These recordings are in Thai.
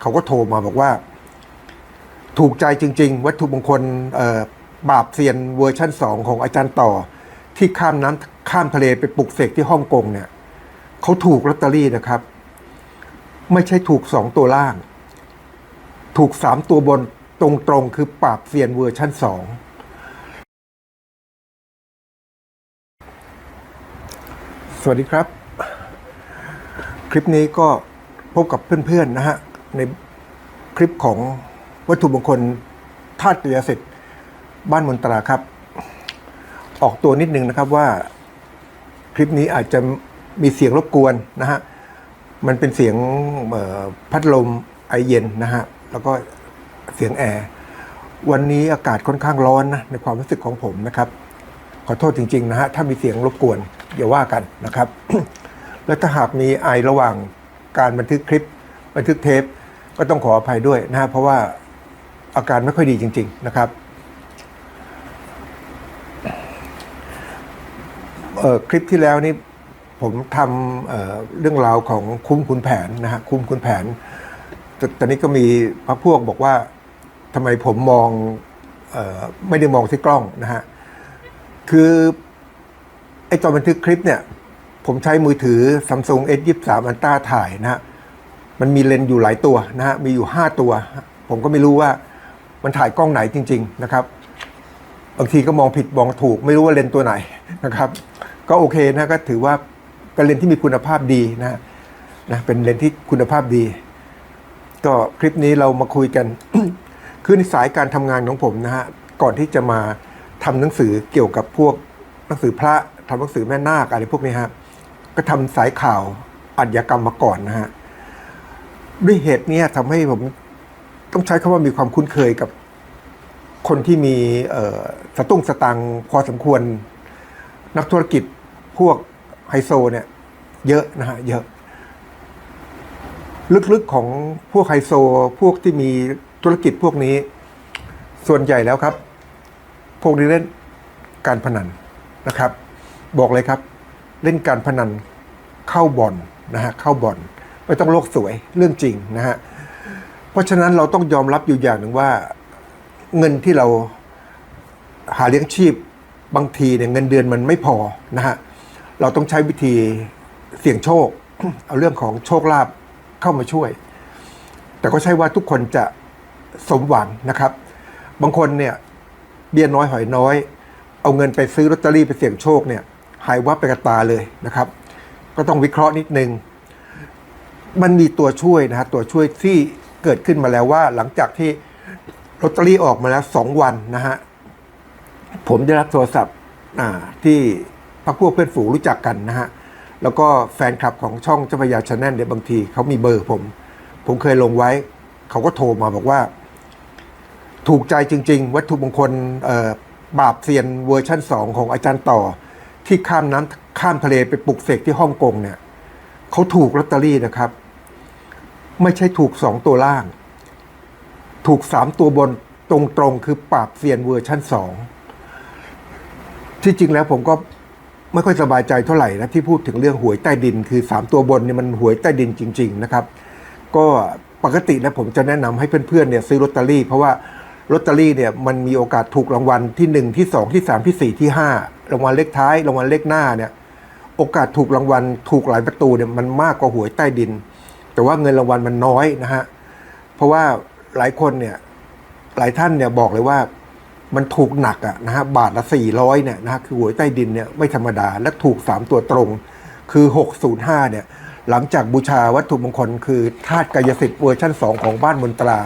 เขาก็โทรมาบอกว่า ถูกใจจริง ๆ วัตถุมงคลบาปเซียนเวอร์ชั่นสองของอาจารย์ต่อ ที่ข้ามน้ำข้ามทะเลไปปลุกเสกที่ฮ่องกงเนี่ยเขาถูกลอตเตอรี่นะครับ ไม่ใช่ถูกสองตัวล่าง ถูกสามตัวบนตรงๆ คือปราบเซียนเวอร์ชั่นสองสวัสดีครับ คลิปนี้ก็พบกับเพื่อนๆนะฮะ ในคลิปของวัตถุมงคลธาตุกาสิทธิ์บ้านมนตราครับ ออกตัวนิดนึงนะครับว่าคลิปนี้อาจจะมีเสียงรบกวนนะฮะ มันเป็นเสียงพัดลมไอเย็นนะฮะ แล้วก็เสียงแอร์ วันนี้อากาศค่อนข้างร้อนนะในความรู้สึกของผมนะครับ ขอโทษจริง ๆ นะฮะ ถ้ามีเสียงรบกวนอย่าว่ากันนะครับ และถ้าหากมีไอระหว่างการบันทึกคลิป บันทึกเทป ก็ต้องขออภัยด้วยนะฮะเพราะว่าอาการไม่ค่อยดีจริง ๆ นะครับเอ่อคลิปที่แล้วนี่ผมทำเเรื่องราวของคุ้มคุณแผนนะฮะคุ้มคุณแผนแตตอนนี้ก็มีพรรคพวกบอกว่าทำไมผมมองออไม่ได้มองที่กล้องนะฮะคือไอตอนบันทึกคลิปเนี่ย ผมใช้มือถือ Samsung S23 Ultra ถ่ายนะฮะ มันมีเลนส์อยู่หลายตัวนะฮะมีอยู่ 5 ตัว ผมก็ไม่รู้ว่ามันถ่ายกล้องไหนจริง ๆนะครับ บางทีก็มองผิดมองถูก ไม่รู้ว่าเลนส์ตัวไหนนะครับ ก็โอเคนะก็ถือว่าเป็นเลนส์ที่มีคุณภาพดีนะนะเป็นเลนส์ที่คุณภาพดี ก็คลิปนี้เรามาคุยกัน คือในสายการทำงานของผมนะฮะก่อนที่จะมาทำหนังสือเกี่ยวกับพวกหนังสือพระทำหนังสือแม่นาคอะไรพวกนี้ฮะก็ทำสายข่าวอาชญากรรมมาก่อนนะฮะ ด้วยเหตุนี้ทำให้ผมต้องใช้คำว่ามีความคุ้นเคยกับคนที่มีสตุ้งสตังค์พอสมควร นักธุรกิจพวกไฮโซเนี่ย เยอะนะฮะเยอะ ลึกๆของพวกไฮโซ พวกที่มีธุรกิจพวกนี้ ส่วนใหญ่แล้วครับ พวกนี้เล่นการพนันนะครับ บอกเลยครับ เล่นการพนันเข้าบ่อนนะฮะเข้าบ่อน ไม่ต้องโลกสวยเรื่องจริงนะฮะเพราะฉะนั้นเราต้องยอมรับอยู่อย่างหนึ่งว่าเงินที่เราหาเลี้ยงชีพบางทีเนี่ยเงินเดือนมันไม่พอนะฮะเราต้องใช้วิธีเสี่ยงโชค เอาเรื่องของโชคลาภเข้ามาช่วย แต่ก็ใช่ว่าทุกคนจะสมหวังนะครับ บางคนเนี่ยเบี้ยน้อยหอยน้อย เอาเงินไปซื้อลอตเตอรี่ไปเสี่ยงโชคเนี่ยหายวับไปกับตาเลยนะครับ ก็ต้องวิเคราะห์นิดนึง มันมีตัวช่วยนะฮะตัวช่วยที่เกิดขึ้นมาแล้วว่า หลังจากที่ลอตเตอรี่ออกมาแล้วสองวันนะฮะผมได้รับโทรศัพท์ที่พักพวกเพื่อนฝูงรู้จักกันนะฮะแล้วก็แฟนคลับของช่องเจ้าพยาชาแนลเนี่ยบางทีเขามีเบอร์ผม ผมเคยลงไว้ เขาก็โทรมาบอกว่า ถูกใจจริง ๆ วัตถุมงคลบาปเซียนเวอร์ชั่นสองของอาจารย์ต่อ ที่ข้ามน้ำข้ามทะเลไปปลุกเสกที่ฮ่องกงเนี่ยเขาถูกลอตเตอรี่นะครับ ไม่ใช่ถูกสองตัวล่าง ถูกสามตัวบนตรงๆ คือปราบเซียนเวอร์ชั่นสองที่จริงแล้วผมก็ไม่ค่อยสบายใจเท่าไหร่นะที่พูดถึงเรื่องหวยใต้ดิน คือสามตัวบนเนี่ยมันหวยใต้ดินจริง ๆ นะครับ ก็ปกติแล้วผมจะแนะนำให้เพื่อนๆเนี่ยซื้อลอตเตอรี่ เพราะว่าลอตเตอรี่เนี่ยมันมีโอกาสถูกรางวัลที่หนึ่งที่สองที่สามที่สี่ที่ห้ารางวัลเลขท้าย รางวัลเลขหน้าเนี่ยโอกาสถูกรางวัลถูกหลายประตูเนี่ยมันมากกว่าหวยใต้ดิน แต่ว่าเงินรางวัลมันน้อยนะฮะ เพราะว่าหลายคนเนี่ยหลายท่านเนี่ยบอกเลยว่ามันถูกหนักอะนะฮะบาทละสี่ร้อยเนี่ยนะฮะคือหวยใต้ดินเนี่ยไม่ธรรมดาและถูกสามตัวตรง คือหกศูนย์ห้าเนี่ยหลังจากบูชาวัตถุมงคล คือธาตุกายสิทธิ์เวอร์ชั่นสองของบ้านมนตรา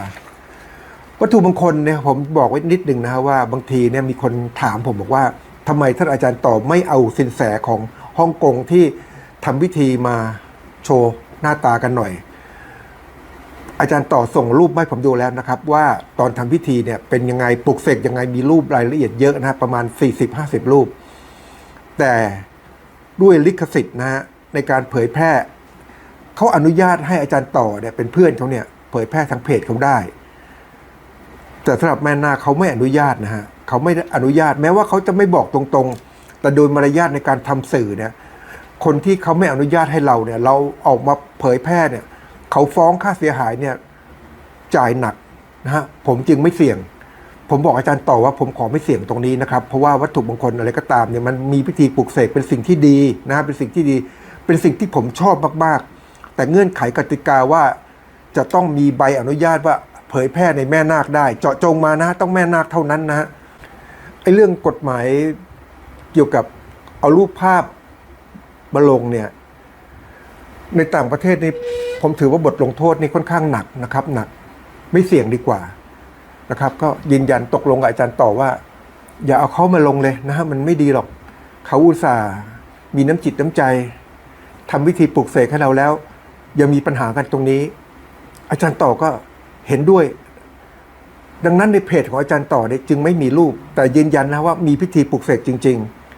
วัตถุมงคลเนี่ยผมบอกไว้นิดหนึ่งนะฮะว่าบางทีเนี่ยมีคนถามผมบอกว่าทำไมท่านอาจารย์ต่อไม่เอาสินแสของฮ่องกงที่ทำพิธีมาโชว์ หน้าตากันหน่อย อาจารย์ต่อส่งรูปให้ผมดูแล้วนะครับ ว่าตอนทำพิธีเนี่ยเป็นยังไงปลุกเสกยังไงมีรูปรายละเอียดเยอะนะฮะประมาณ 40-50 รูป แต่ด้วยลิขสิทธิ์นะฮะในการเผยแพร่เขาอนุญาตให้อาจารย์ต่อเนี่ยเป็นเพื่อนเขาเนี่ยเผยแพร่ทางเพจเขาได้ แต่สำหรับแม่นาเขาไม่อนุญาตนะฮะเขาไม่อนุญาตแม้ว่าเขาจะไม่บอกตรงๆ แต่โดยมารยาทในการทำสื่อเนี่ย คนที่เขาไม่อนุญาตให้เราเนี่ย เราออกมาเผยแพร่เนี่ย เขาฟ้องค่าเสียหายเนี่ยจ่ายหนักนะฮะผมจึงไม่เสี่ยง ผมบอกอาจารย์ต่อว่าผมขอไม่เสี่ยงตรงนี้นะครับ เพราะว่าวัตถุมงคลอะไรก็ตามเนี่ยมันมีพิธีปลุกเสกเป็นสิ่งที่ดีนะฮะเป็นสิ่งที่ดี เป็นสิ่งที่ผมชอบมากๆ แต่เงื่อนไขกติกาว่าจะต้องมีใบอนุญาตว่าเผยแพร่ในแม่นาคได้ เจาะจงมานะฮะต้องแม่นาคเท่านั้นนะฮะไอ้เรื่องกฎหมายเกี่ยวกับเอารูปภาพ มาลงเนี่ยในต่างประเทศนี่ผมถือว่าบทลงโทษนี่ค่อนข้างหนักนะครับหนักไม่เสี่ยงดีกว่านะครับ ก็ยืนยันตกลงกับอาจารย์ต่อว่า อย่าเอาเขามาลงเลยนะฮะมันไม่ดีหรอกเขาอุตส่าห์มีน้ำจิตน้ำใจทำวิธีปลุกเสกให้เราแล้ว ยังมีปัญหากันตรงนี้ อาจารย์ต่อก็เห็นด้วย ดังนั้นในเพจของอาจารย์ต่อเนี่ยจึงไม่มีรูป แต่ยืนยันนะว่ามีพิธีปลุกเสกจริง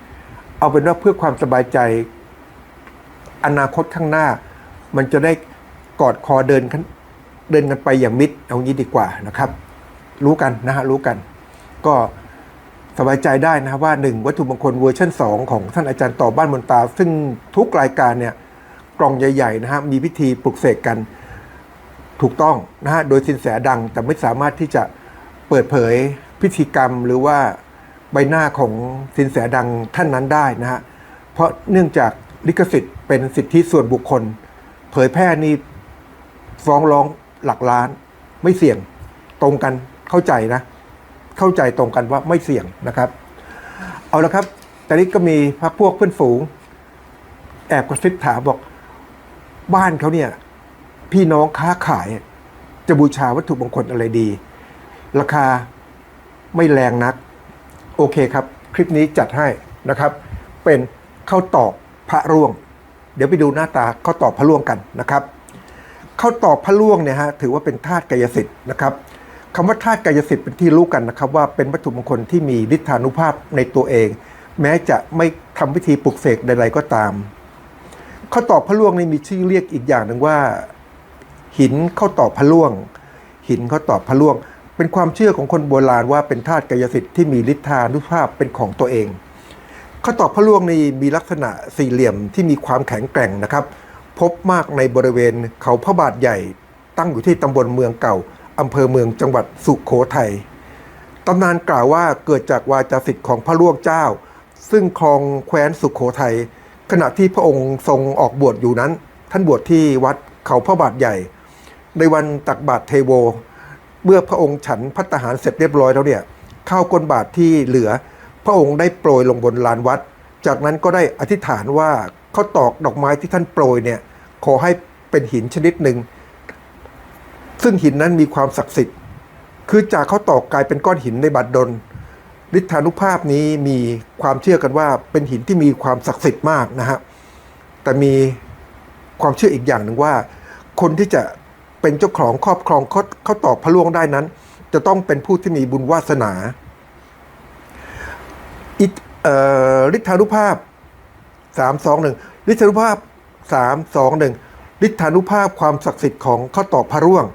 ๆ เอาเป็นว่าเพื่อความสบายใจ อนาคตข้างหน้า มันจะได้กอดคอเดินกันเดินกันไปอย่างมิตรเอางี้ดีกว่านะครับ รู้กันนะฮะรู้กัน ก็สบายใจได้นะว่าหนึ่งวัตถุมงคลเวอร์ชัน2 ของท่านอาจารย์ต่อบ้านมนตา ซึ่งทุกรายการเนี่ยกล่องใหญ่ๆนะฮะมีพิธีปลุกเสกกันถูกต้องนะฮะโดยสินแสดังแต่ไม่สามารถที่จะเปิดเผยพิธีกรรมหรือว่าใบหน้าของสินแสดังท่านนั้นได้นะฮะเพราะเนื่องจาก ลิขสิทธิ์เป็นสิทธิส่วนบุคคล เผยแพร่นี่ฟ้องร้องหลักล้าน ไม่เสี่ยงตรงกันเข้าใจนะ เข้าใจตรงกันว่าไม่เสี่ยงนะครับ เอาละครับแต่นี้ก็มีพักพวกเพื่อนฝูง แอบกระซิบถามบอกบ้านเขาเนี่ย พี่น้องค้าขาย จะบูชาวัตถุมงคลอะไรดี ราคาไม่แรงนัก โอเคครับ คลิปนี้จัดให้นะครับ เป็นข้าวตอก พระร่วง เดี๋ยวไปดูหน้าตาข้าวตอกพระร่วงกันนะครับข้าวตอกพระร่วงเนี่ยฮะถือว่าเป็นธาตุกายสิทธิ์นะครับคำว่าธาตุกายสิทธิ์เป็นที่รู้กันนะครับว่าเป็นวัตถุมงคลที่มีฤทธานุภาพในตัวเอง แม้จะไม่ทำพิธีปลุกเสกใด ๆก็ตามข้าวตอกพระร่วงนี่มีชื่อเรียกอีกอย่างหนึ่งว่า หินข้าวตอกพระล่วง หินข้าวตอกพระล่วง เป็นความเชื่อของคนโบราณว่าเป็นธาตุกายสิทธิ์ที่มีฤทธานุภาพเป็นของตัวเอง ข้าวตอกพระล่วงนี่มีลักษณะสี่เหลี่ยมที่มีความแข็งแกร่งนะครับ พบมากในบริเวณเขาพระบาทใหญ่ ตั้งอยู่ที่ตำบลเมืองเก่าอำเภอเมืองจังหวัดสุโขทัยตำนานกล่าวว่าเกิดจากวาจาสิทธิ์ของพระล่วงเจ้า ซึ่งครองแคว้นสุโขทัยขณะที่พระองค์ทรงออกบวชอยู่นั้น ท่านบวชที่วัดเขาพระบาทใหญ่ ในวันตักบาตรเทโว เมื่อพระองค์ฉันพัตตาหารเสร็จเรียบร้อยแล้วเนี่ยข้าวก้นบาตรที่เหลือ พระองค์ได้โปรยลงบนลานวัด จากนั้นก็ได้อธิษฐานว่าเขาตอกดอกไม้ที่ท่านโปรยเนี่ยขอให้เป็นหินชนิดหนึ่ง ซึ่งหินนั้นมีความศักดิ์สิทธิ์ คือจากเขาตอกกลายเป็นก้อนหินในบัดดลฤทธานุภาพนี้มีความเชื่อกันว่าเป็นหินที่มีความศักดิ์สิทธิ์มากนะฮะแต่มีความเชื่ออีกอย่างหนึ่งว่า คนที่จะเป็นเจ้าของครอบครองเขาเขาตอกพระล่วงได้นั้น จะต้องเป็นผู้ที่มีบุญวาสนา อิอ่อฤทธานุภาพสามสองหนึ่งฤทธานุภาพสามสองหนึ่งฤทธานุภาพความศักดิ์สิทธิ์ของข้าวตอกพระร่วง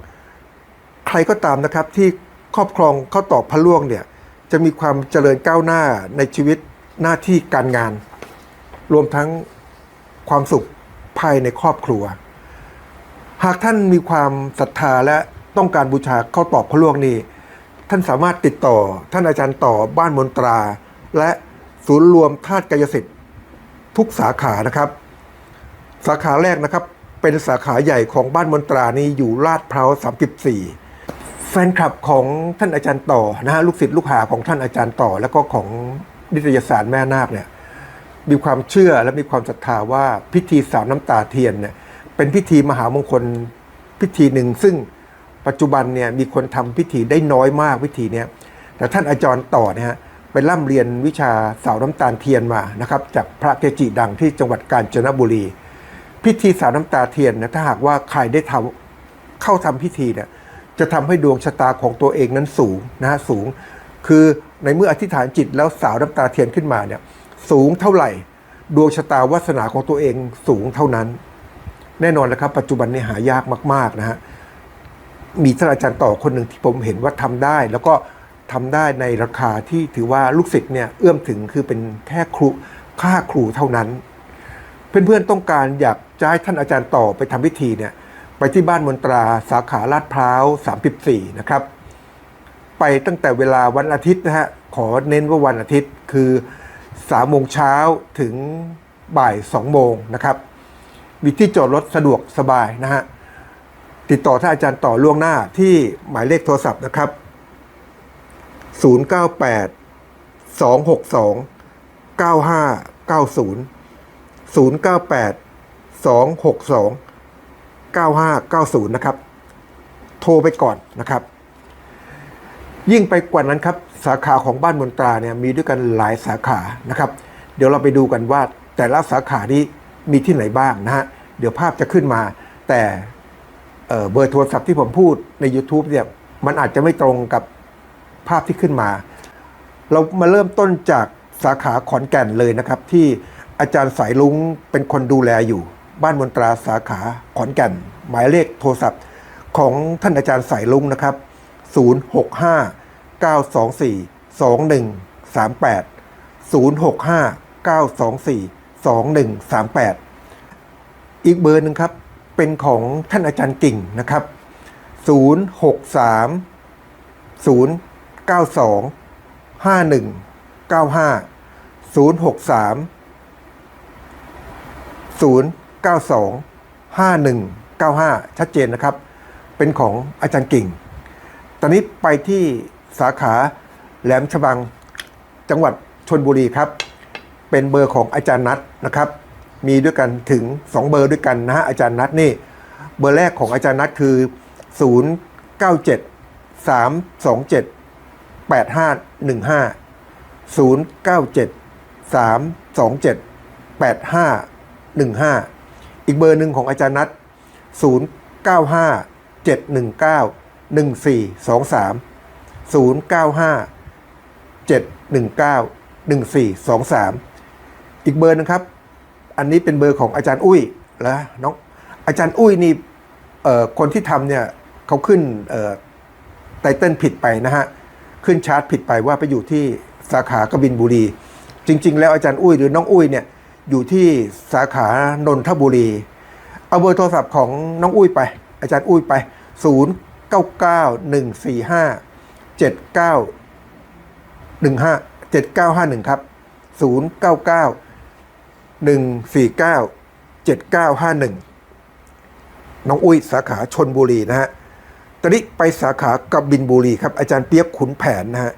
ใครก็ตามนะครับที่ครอบครองข้าวตอกพระล่วงเนี่ยจะมีความเจริญก้าวหน้าในชีวิตหน้าที่การงาน รวมทั้งความสุขภายในครอบครัว หากท่านมีความศรัทธาและต้องการบูชาข้าวตอกพระล่วงนี้ ท่านสามารถติดต่อท่านอาจารย์ต่อบ้านมนตรา และศูนย์รวมธาตุกายสิทธิ์ทุกสาขานะครับ สาขาแรกนะครับ เป็นสาขาใหญ่ของบ้านมนตรานี้อยู่ลาดพร้าว 34 แฟนคลับของท่านอาจารย์ต่อนะฮะลูกศิษย์ลูกหาของท่านอาจารย์ต่อ แล้วก็ของนิตยสารแม่นาคเนี่ยมีความเชื่อและมีความศรัทธาว่าพิธีสาวน้ำตาเทียนเนี่ยเป็นพิธีมหามงคลพิธีหนึ่ง ซึ่งปัจจุบันเนี่ยมีคนทำพิธีได้น้อยมากพิธีเนี้ยแต่ท่านอาจารย์ต่อเนี่ยฮะ ไปร่ำเรียนวิชาสาวน้ำตาลเทียนมานะครับจากพระเกจิดังที่จังหวัดกาญจนบุรี พิธีสาวน้ำตาเทียนนะถ้าหากว่าใครได้ทำเข้าทำพิธีเนี่ยจะทำให้ดวงชะตาของตัวเองนั้นสูงนะฮะสูง คือในเมื่ออธิษฐานจิตแล้วสาวน้ำตาเทียนขึ้นมาเนี่ยสูงเท่าไหร่ ดวงชะตาวาสนาของตัวเองสูงเท่านั้น แน่นอนนะครับปัจจุบันนี้หายากมากๆนะฮะมีท่านอาจารย์ต่อคนหนึ่งที่ผมเห็นว่าทำได้แล้วก็ ทำได้ในราคาที่ถือว่าลูกศิษย์เนี่ยเอื้อมถึงคือเป็นแค่ครูค่าครูเท่านั้น เพื่อนๆต้องการอยากจะให้ท่านอาจารย์ต่อไปทำพิธีเนี่ยไปที่บ้านมนตราสาขาลาดพร้าว 34 นะครับ ไปตั้งแต่เวลาวันอาทิตย์นะฮะขอเน้นว่าวันอาทิตย์คือ3โมงเช้าถึงบ่าย2โมงนะครับ มีที่จอดรถสะดวกสบายนะฮะติดต่อท่านอาจารย์ต่อล่วงหน้าที่หมายเลขโทรศัพท์นะครับ 098 262 9590 098 262 9590 นะครับ โทรไปก่อนนะครับ ยิ่งไปกว่านั้นครับ สาขาของบ้านมนตราเนี่ยมีด้วยกันหลายสาขานะครับ เดี๋ยวเราไปดูกันว่าแต่ละสาขานี้มีที่ไหนบ้างนะฮะ เดี๋ยวภาพจะขึ้นมา แต่เเบอร์โทรศัพท์ที่ผมพูดใน YouTube เนี่ยมันอาจจะไม่ตรงกับ ภาพที่ขึ้นมา เรามาเริ่มต้นจากสาขาขอนแก่นเลยนะครับ ที่อาจารย์สายลุงเป็นคนดูแลอยู่ บ้านมนตราสาขาขอนแก่น หมายเลขโทรศัพท์ของท่านอาจารย์สายลุงนะครับ 065 924 2138 065 924 2138 อีกเบอร์หนึ่งครับ เป็นของท่านอาจารย์กิ่งนะครับ 063 92 5195 063 092 5195 ชัดเจนนะครับ เป็นของอาจารย์กิ่ง ตอนนี้ไปที่สาขาแหลมฉบังจังหวัดชนบุรีครับ เป็นเบอร์ของอาจารย์นัทนะครับ มีด้วยกันถึง 2 เบอร์ด้วยกันนะฮะอาจารย์นัทนี่ เบอร์แรกของอาจารย์นัทคือ 097 327 8515 097 327 8515 อีกเบอร์หนึ่งของอาจารย์นัท095 719 1423 095 719 1423 อีกเบอร์นึงครับ อันนี้เป็นเบอร์ของอาจารย์อุ้ยแล้วน้องอาจารย์อุ้ยนี่คนที่ทำเนี่ยเขาขึ้นไตเติ้ลผิดไปนะฮะ ขึ้นชาร์ตผิดไปว่าไปอยู่ที่สาขากบินบุรี จริง ๆ แล้วอาจารย์อุ้ยหรือน้องอุ้ยเนี่ยอยู่ที่สาขานนทบุรี เอาเบอร์โทรศัพท์ของน้องอุ้ยไป อาจารย์อุ้ยไป 0 9 9 1 4 5 7 9 1 5 7 9 5 1 ครับ 0 9 9 1 4 9 7 9 5 1 น้องอุ้ยสาขาชนบุรีนะฮะ ตอนนี้ไปสาขากบินบุรีครับอาจารย์เปียกขุนแผนนะฮะ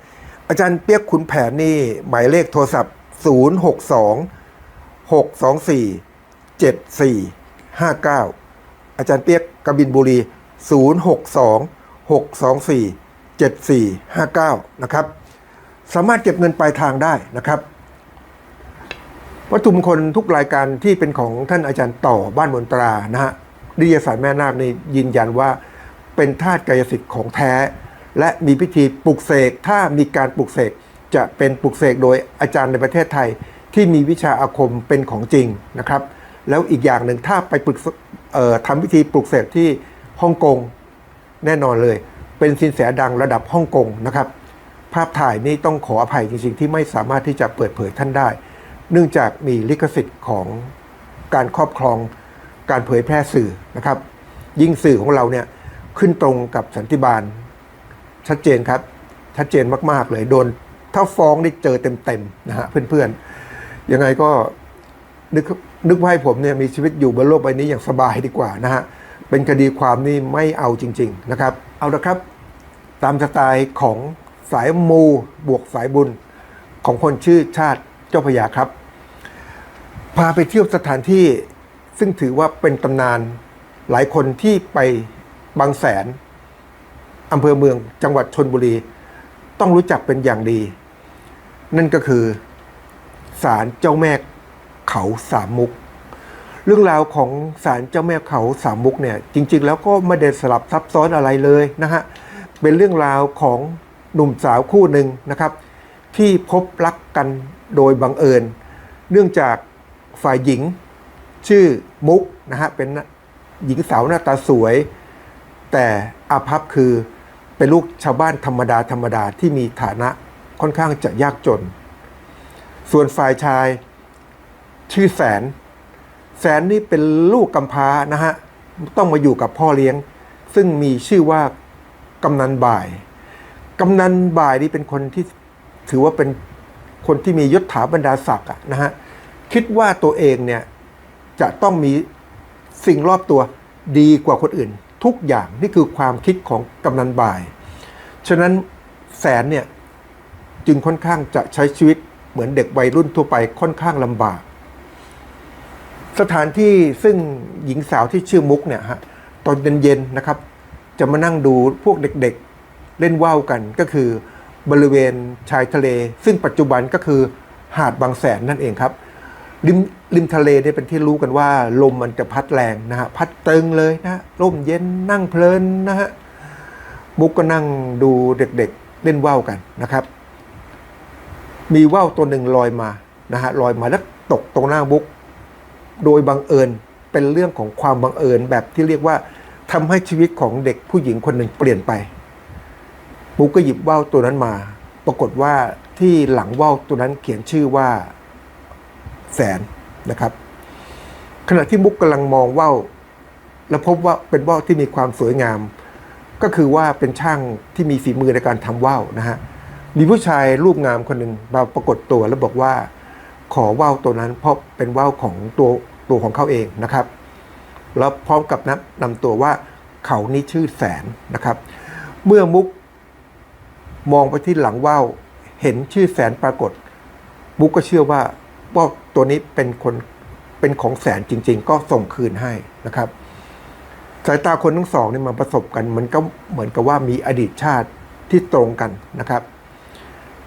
อาจารย์เปียกขุนแผนนี่หมายเลขโทรศัพท์ 0 6 2 6 2 4 7 4 5 9 อาจารย์เปียกกบินบุรี 0 6 2 6 2 4 7 4 5 9 นะครับ สามารถเก็บเงินปลายทางได้นะครับ วัตถุมงคลทุกรายการที่เป็นของท่านอาจารย์ต่อบ้านมนตรานะฮะดิยสารแม่นาคนี่ยืนยันว่า เป็นธาตุกายสิทธิ์ของแท้ และมีพิธีปลุกเสกถ้ามีการปลุกเสกจะเป็นปลุกเสกโดยอาจารย์ในประเทศไทย ที่มีวิชาอาคมเป็นของจริงนะครับ แล้วอีกอย่างหนึ่งถ้าไปปลุกทำพิธีปลุกเสกที่ฮ่องกงแน่นอนเลย เป็นสินแสดังระดับฮ่องกงนะครับ ภาพถ่ายนี่ต้องขออภัยจริงๆ ที่ไม่สามารถที่จะเปิดเผยท่านได้ เนื่องจากมีลิขสิทธิ์ของการครอบครองการเผยแพร่สื่อนะครับ ยิ่งสื่อของเราเนี่ย ขึ้นตรงกับสันติบาล ชัดเจนครับ ชัดเจนมากๆเลยโดน ถ้าฟ้องได้เจอเต็มๆนะฮะเพื่อนๆยังไงก็นึกนึกว่าให้ผมเนี่ยมีชีวิตอยู่บนโลกใบนี้อย่างสบายดีกว่านะฮะเป็นคดีความนี่ไม่เอาจริง ๆนะครับ เอาละครับ ตามสไตล์ของสายมูบวกสายบุญของคนชื่อชาติเจ้าพยาครับ พาไปเที่ยวสถานที่ซึ่งถือว่าเป็นตำนานหลายคนที่ไป บางแสนอำเภอเมืองจังหวัดชนบุรี ต้องรู้จักเป็นอย่างดี นั่นก็คือศาลเจ้าแม่เขาสามมุก เรื่องราวของศาลเจ้าแม่เขาสามมุกเนี่ย จริง ๆ แล้วก็ไม่ได้สลับซับซ้อนอะไรเลยนะฮะเป็นเรื่องราวของหนุ่มสาวคู่หนึ่งนะครับ ที่พบรักกันโดยบังเอิญ เนื่องจากฝ่ายหญิงชื่อมุกนะฮะเป็นหญิงสาวหน้าตาสวย แต่อาภัพคือเป็นลูกชาวบ้านธรรมดาธรรมดาที่มีฐานะค่อนข้างจะยากจน ส่วนฝ่ายชายชื่อแสน แสนนี่เป็นลูกกำพร้านะฮะ ต้องมาอยู่กับพ่อเลี้ยง ซึ่งมีชื่อว่ากำนันบ่าย กำนันบ่ายนี่เป็นคนที่ถือว่าเป็นคนที่มียศถาบรรดาศักดิ์นะฮะ คิดว่าตัวเองเนี่ยจะต้องมีสิ่งรอบตัวดีกว่าคนอื่น ทุกอย่างนี่คือความคิดของกำนันบ่าย ฉะนั้นแสนเนี่ยจึงค่อนข้างจะใช้ชีวิตเหมือนเด็กวัยรุ่นทั่วไปค่อนข้างลำบาก สถานที่ซึ่งหญิงสาวที่ชื่อมุกเนี่ยฮะตอนเย็นๆนะครับ จะมานั่งดูพวกเด็กๆเล่นว่าวกันก็คือบริเวณชายทะเล ซึ่งปัจจุบันก็คือหาดบางแสนนั่นเองครับ ริมริมทะเลเนี่ยเป็นที่รู้กันว่า ลมมันจะพัดแรงนะฮะพัดตึงเลยนะลมเย็นนั่งเพลินนะฮะมุกก็นั่งดูเด็กๆเล่นว่าวกันนะครับ มีว่าวตัวหนึ่งลอยมานะฮะลอยมาแล้วตกตรงหน้ามุก โดยบังเอิญเป็นเรื่องของความบังเอิญแบบที่เรียกว่าทำให้ชีวิตของเด็กผู้หญิงคนหนึ่งเปลี่ยนไป มุกก็หยิบว่าวตัวนั้นมา ปรากฏว่าที่หลังว่าวตัวนั้นเขียนชื่อว่า แสนนะครับ ขณะที่มุกกำลังมองว่าวแล้วพบว่าเป็นว่าวที่มีความสวยงาม ก็คือว่าเป็นช่างที่มีฝีมือในการทำว่าวนะฮะมีผู้ชายรูปงามคนหนึ่งมาปรากฏตัวแล้วบอกว่าขอว่าวตัวนั้นเพราะเป็นว่าวของตัวตัวของเขาเองนะครับ แล้วพร้อมกับนะนำตัวว่าเขานี่ชื่อแสนนะครับ เมื่อมุกมองไปที่หลังว่าวเห็นชื่อแสนปรากฏ มุกก็เชื่อว่า ว่าตัวนี้เป็นคนเป็นของแสนจริง ๆ ก็ส่งคืนให้นะครับ สายตาคนทั้งสองนี่มาประสบกันมันก็เหมือนกับว่ามีอดีตชาติที่ตรงกันนะครับ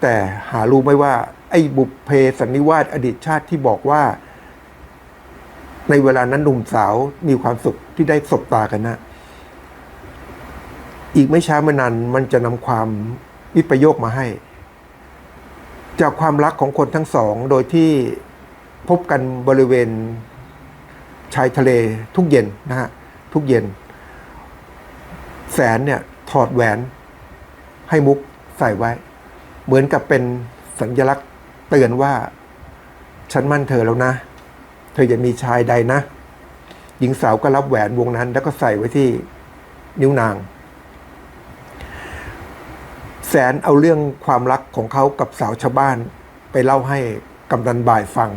แต่หารู้ไหมว่า ไอ้บุพเพสันนิวาสอดีตชาติที่บอกว่า ในเวลานั้นหนุ่มสาวมีความสุขที่ได้สบตากันนะอีกไม่ช้าไม่นานมันจะนำความวิปโยคมาให้ จากความรักของคนทั้งสอง โดยที่พบกันบริเวณชายทะเลทุกเย็นนะฮะทุกเย็น แสนเนี่ยถอดแหวนให้มุกใส่ไว้ เหมือนกับเป็นสัญลักษณ์เตือนว่า ฉันมั่นเธอแล้วนะ เธออย่ามีชายใดนะ หญิงสาวก็รับแหวนวงนั้น แล้วก็ใส่ไว้ที่นิ้วนาง แสนเอาเรื่องความรักของเขากับสาวชาวบ้านไปเล่าให้กำนันบ่ายฟัง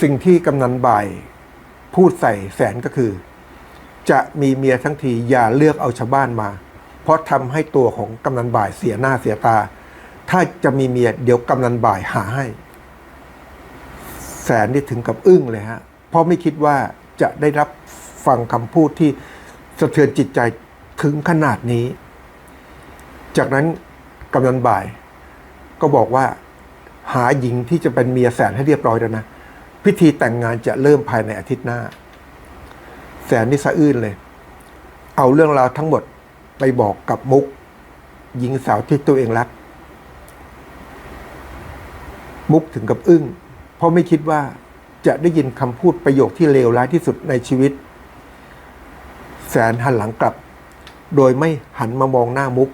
สิ่งที่กำนันบ่ายพูดใส่แสนก็คือ จะมีเมียทั้งทีอย่าเลือกเอาชาวบ้านมา เพราะทำให้ตัวของกำนันบ่ายเสียหน้าเสียตา ถ้าจะมีเมียเดี๋ยวกำนันบ่ายหาให้ แสนนี่ถึงกับอึ้งเลยฮะ เพราะไม่คิดว่าจะได้รับฟังคำพูดที่สะเทือนจิตใจถึงขนาดนี้ จากนั้นกำนันบ่าย ก็บอกว่าหาหญิงที่จะเป็นเมียแสนให้เรียบร้อยแล้วนะ พิธีแต่งงานจะเริ่มภายในอาทิตย์หน้า แสนนี่สะอื้นเลย เอาเรื่องราวทั้งหมดไปบอกกับมุก หญิงสาวที่ตัวเองรัก มุกถึงกับอึ้ง เพราะไม่คิดว่าจะได้ยินคำพูดประโยคที่เลวร้ายที่สุดในชีวิต แสนหันหลังกลับ โดยไม่หันมามองหน้ามุก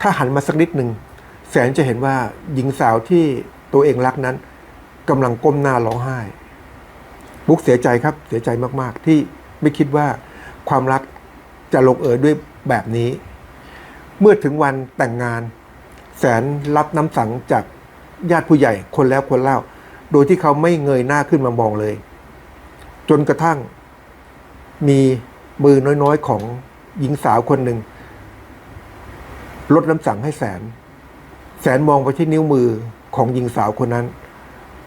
ถ้าหันมาสักนิดหนึ่งแสนจะเห็นว่าหญิงสาวที่ตัวเองรักนั้นกำลังก้มหน้าร้องไห้มุกเสียใจครับเสียใจมากๆ ที่ไม่คิดว่าความรักจะลงเอยด้วยแบบนี้ เมื่อถึงวันแต่งงาน แสนรับน้ำสังจากญาติผู้ใหญ่คนแล้วคนเล่า โดยที่เขาไม่เงยหน้าขึ้นมามองเลย จนกระทั่งมีมือน้อยๆของหญิงสาวคนหนึ่ง ลดน้ำสั่งให้แสน แสนมองไปที่นิ้วมือของหญิงสาวคนนั้น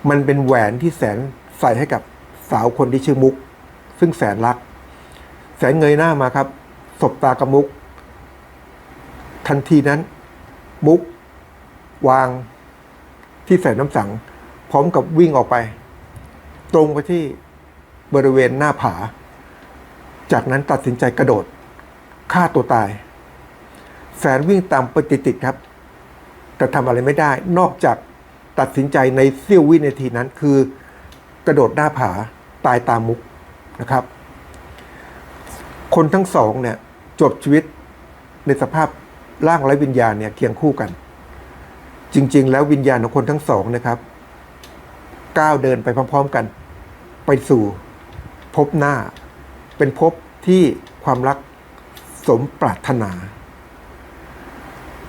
มันเป็นแหวนที่แสนใส่ให้กับสาวคนที่ชื่อมุก ซึ่งแสนรัก แสนเงยหน้ามาครับ สบตากับมุก ทันทีนั้น มุก วางที่ใส่น้ำสังพร้อมกับวิ่งออกไป ตรงไปที่บริเวณหน้าผา จากนั้นตัดสินใจกระโดดฆ่าตัวตาย แสนวิ่งตามไปติดๆครับ แต่ทำอะไรไม่ได้ นอกจากตัดสินใจในเสี้ยววินาทีนั้นคือกระโดดหน้าผาตายตามมุกนะครับ คนทั้งสองเนี่ยจบชีวิตในสภาพร่างไร้วิญญาณเนี่ยเคียงคู่กัน จริง ๆ แล้ววิญญาณของคนทั้งสองนะครับก้าวเดินไปพร้อม ๆกัน ไปสู่พบหน้า เป็นภพที่ความรักสมปรารถนา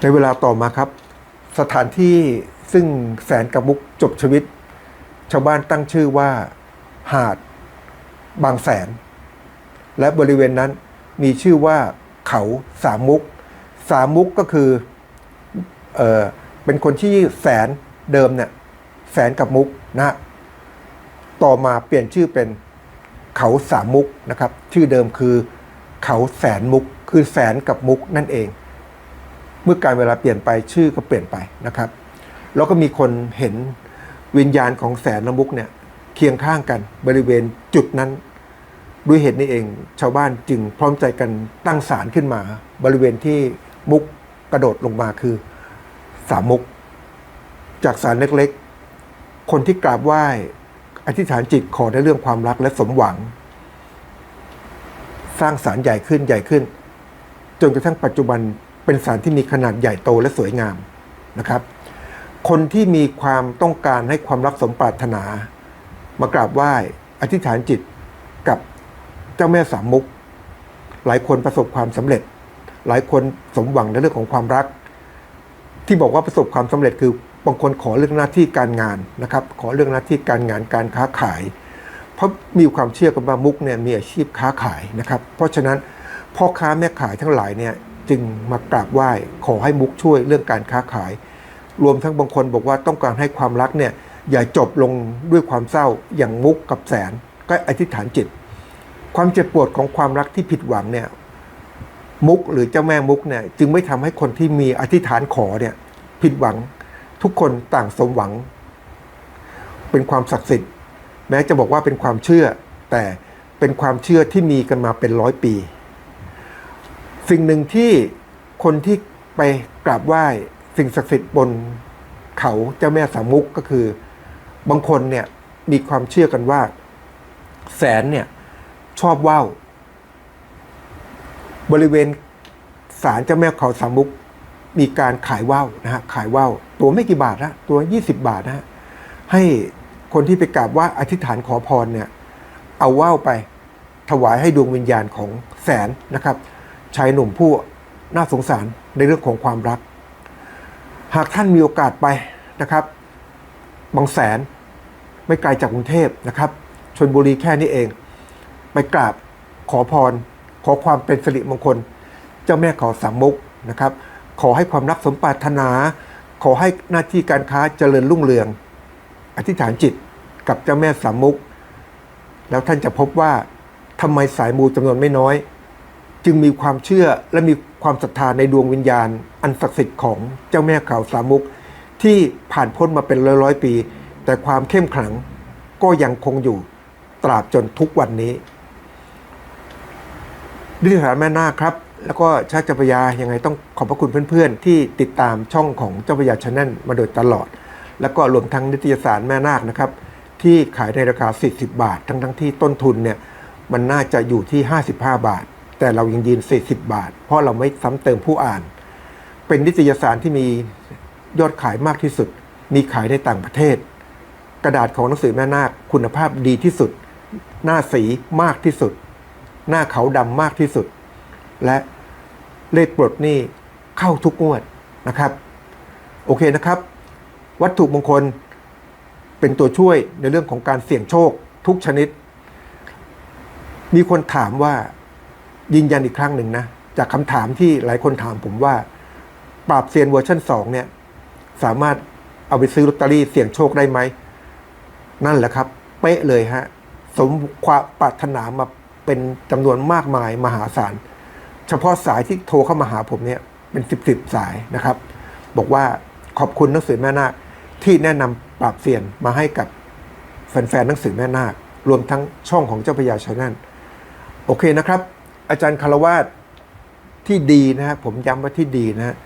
ในเวลาต่อมาครับ สถานที่ซึ่งแสนกับมุกจบชีวิต ชาวบ้านตั้งชื่อว่า หาด บางแสน และบริเวณนั้นมีชื่อว่าเขาสามมุก สามมุกก็คือเออเป็นคนที่แสนเดิมเนี่ยแสนกับมุกนะฮะต่อมาเปลี่ยนชื่อเป็นเขาสามมุกนะครับ ชื่อเดิมคือเขาแสนมุกคือแสนกับมุกนั่นเอง เมื่อการเวลาเปลี่ยนไปชื่อก็เปลี่ยนไปนะครับ แล้วก็มีคนเห็นวิญญาณของแสนละมุกเนี่ยเคียงข้างกันบริเวณจุดนั้น ด้วยเหตุนี้เองชาวบ้านจึงพร้อมใจกันตั้งศาลขึ้นมา บริเวณที่มุกกระโดดลงมาคือสามมุก จากศาลเล็กๆ คนที่กราบไหว้อธิษฐานจิตขอในเรื่องความรักและสมหวัง สร้างศาลใหญ่ขึ้นใหญ่ขึ้น จนกระทั่งปัจจุบัน เป็นศาลที่มีขนาดใหญ่โตและสวยงามนะครับ คนที่มีความต้องการให้ความรักสมปรารถนา มากราบไหว้อธิษฐานจิตกับเจ้าแม่สามมุก หลายคนประสบความสำเร็จ หลายคนสมหวังในเรื่องของความรัก ที่บอกว่าประสบความสำเร็จคือบางคนขอเรื่องหน้าที่การงานนะครับ ขอเรื่องหน้าที่การงานการค้าขาย เพราะมีความเชื่อกันว่ามุกเนี่ยมีอาชีพค้าขายนะครับ เพราะฉะนั้นพ่อค้าแม่ขายทั้งหลายเนี่ย จึงมากราบไหว้ขอให้มุกช่วยเรื่องการค้าขาย รวมทั้งบางคนบอกว่าต้องการให้ความรักเนี่ยอย่าจบลงด้วยความเศร้าอย่างมุกกับแสน ก็อธิษฐานจิต ความเจ็บปวดของความรักที่ผิดหวังเนี่ยมุกหรือเจ้าแม่มุกเนี่ยจึงไม่ทำให้คนที่มีอธิษฐานขอเนี่ยผิดหวังทุกคนต่างสมหวัง เป็นความศักดิ์สิทธิ์ แม้จะบอกว่าเป็นความเชื่อ แต่เป็นความเชื่อที่มีกันมาเป็นร้อยปี สิ่งหนึ่งที่คนที่ไปกราบไหว้สิ่งศักดิ์สิทธิ์บนเขาเจ้าแม่สามุกก็คือ บางคนเนี่ยมีความเชื่อกันว่า แสนเนี่ยชอบว่าวบริเวณศาลเจ้าแม่เขาสามุกมีการขายว่าวนะฮะขายว่าวตัวไม่กี่บาทนะตัวยี่สิบบาทนะฮะให้คนที่ไปกราบไหว่าอธิษฐานขอพรเนี่ยเอาว่าวไปถวายให้ดวงวิญญาณของแสนนะครับ ชายหนุ่มผู้น่าสงสารในเรื่องของความรัก หากท่านมีโอกาสไปนะครับ บางแสนไม่ไกลจากกรุงเทพนะครับชนบุรีแค่นี้เอง ไปกราบขอพร ขอความเป็นสิริมงคล เจ้าแม่ขอสามมุกนะครับ ขอให้ความรักสมปรารถนา ขอให้หน้าที่การค้าเจริญรุ่งเรือง อธิษฐานจิตกับเจ้าแม่สามมุก แล้วท่านจะพบว่าทำไมสายมูจำนวนไม่น้อย จึงมีความเชื่อและมีความศรัทธาในดวงวิญญาณ อันศักดิ์สิทธิ์ของเจ้าแม่เขาสามุก ที่ผ่านพ้นมาเป็นร้อยร้อยๆปี แต่ความเข้มขลังก็ยังคงอยู่ตราบจนทุกวันนี้ดิจิทัลแม่นาคครับ แล้วก็ชาติเจ้าพรยายังไงต้องขอบพระคุณเพื่อนๆ ที่ติดตามช่องของเจ้าพยาชาแนลมาโดยตลอด แล้วก็รวมทั้งนิตยสารแม่นาคนะครับ ที่ขายในราคา 40 บาท ทั้งทั้งที่ต้นทุนเนี่ยมันน่าจะอยู่ที่ 55 บาท แต่เรายังยืน 40 บาท เพราะเราไม่ซ้ำเติมผู้อ่าน เป็นนิตยสารที่มียอดขายมากที่สุด มีขายในต่างประเทศ กระดาษของหนังสือแม่นาคคุณภาพดีที่สุด หน้าสีมากที่สุด หน้าเขาดำมากที่สุด และเลขปลดนี่เข้าทุกงวดนะครับ โอเคนะครับ วัตถุมงคลเป็นตัวช่วยในเรื่องของการเสี่ยงโชคทุกชนิด มีคนถามว่า ยืนยันอีกครั้งหนึ่งนะ จากคำถามที่หลายคนถามผมว่า ปราบเซียนเวอร์ชัน2เนี่ย สามารถเอาไปซื้อลอตเตอรี่เสี่ยงโชคได้ไหม นั่นแหละครับ เป๊ะเลยฮะ สมความปรารถนามาเป็นจำนวนมากมายมหาศาล เฉพาะสายที่โทรเข้ามาหาผมเนี่ย เป็นสิบสิบสายนะครับ บอกว่าขอบคุณหนังสือแม่นาคที่แนะนำปราบเซียนมาให้กับแฟนๆหนังสือแม่นาครวมทั้งช่องของเจ้าพระยาชาแนลโอเคนะครับ อาจารย์คารวาสที่ดีนะฮะผมย้ำว่าที่ดีนะฮะ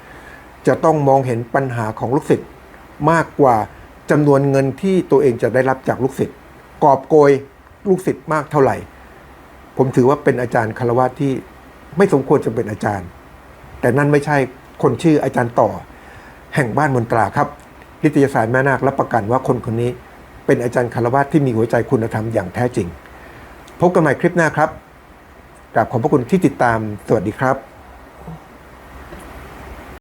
จะต้องมองเห็นปัญหาของลูกศิษย์มากกว่าจำนวนเงินที่ตัวเองจะได้รับจากลูกศิษย์กอบโกยลูกศิษย์มากเท่าไหร่ ผมถือว่าเป็นอาจารย์คารวะที่ไม่สมควรจะเป็นอาจารย์ แต่นั่นไม่ใช่คนชื่ออาจารย์ต่อ แห่งบ้านมนตราครับนิตยสารแม่นาครับประกันว่าคนคนนี้ เป็นอาจารย์คารวะที่มีหัวใจคุณธรรมอย่างแท้จริง พบกันใหม่คลิปหน้าครับ กราบขอบพระคุณที่ติดตาม สวัสดีครับ